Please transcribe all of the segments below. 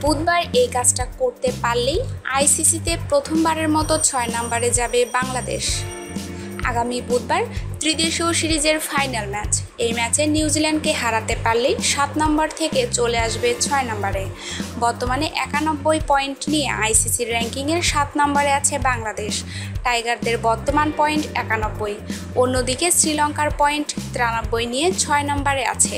বুধবার এই কাজটা করতে পারলেই আইসিসিতে প্রথমবারের মতো ছয় নম্বরে যাবে বাংলাদেশ। আগামী বুধবার ত্রিদেশীয় সিরিজের ফাইনাল ম্যাচ। এই ম্যাচে নিউজিল্যান্ডকে হারাতে পারলেই সাত নম্বর থেকে চলে আসবে ছয় নম্বরে। বর্তমানে একানব্বই পয়েন্ট নিয়ে আইসিসির র্যাঙ্কিংয়ের সাত নম্বরে আছে বাংলাদেশ। টাইগারদের বর্তমান পয়েন্ট একানব্বই। অন্যদিকে শ্রীলঙ্কার পয়েন্ট তিরানব্বই নিয়ে ছয় নম্বরে আছে।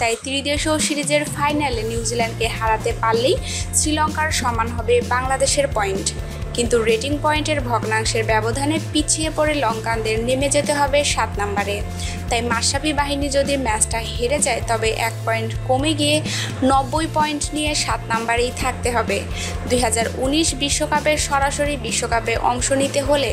তাই ত্রিদেশীয় সিরিজের ফাইনালে নিউজিল্যান্ডকে হারাতে পারলেই শ্রীলঙ্কার সমান হবে বাংলাদেশের পয়েন্ট। কিন্তু রেটিং পয়েন্টের ভগ্নাংশের ব্যবধানে পিছিয়ে পড়ে লঙ্কানদের নেমে যেতে হবে সাত নম্বরে। তাই মাসাবি বাহিনী যদি ম্যাচটা হেরে যায়, তবে এক পয়েন্ট কমে গিয়ে নব্বই পয়েন্ট নিয়ে সাত নম্বরেই থাকতে হবে। দুই বিশ্বকাপের সরাসরি বিশ্বকাপে অংশ নিতে হলে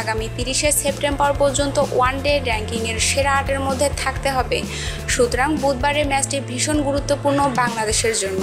আগামী তিরিশে সেপ্টেম্বর পর্যন্ত ওয়ান ডে র্যাঙ্কিংয়ের সেরা আটের মধ্যে থাকতে হবে। সুতরাং বুধবারের ম্যাচটি ভীষণ গুরুত্বপূর্ণ বাংলাদেশের জন্য।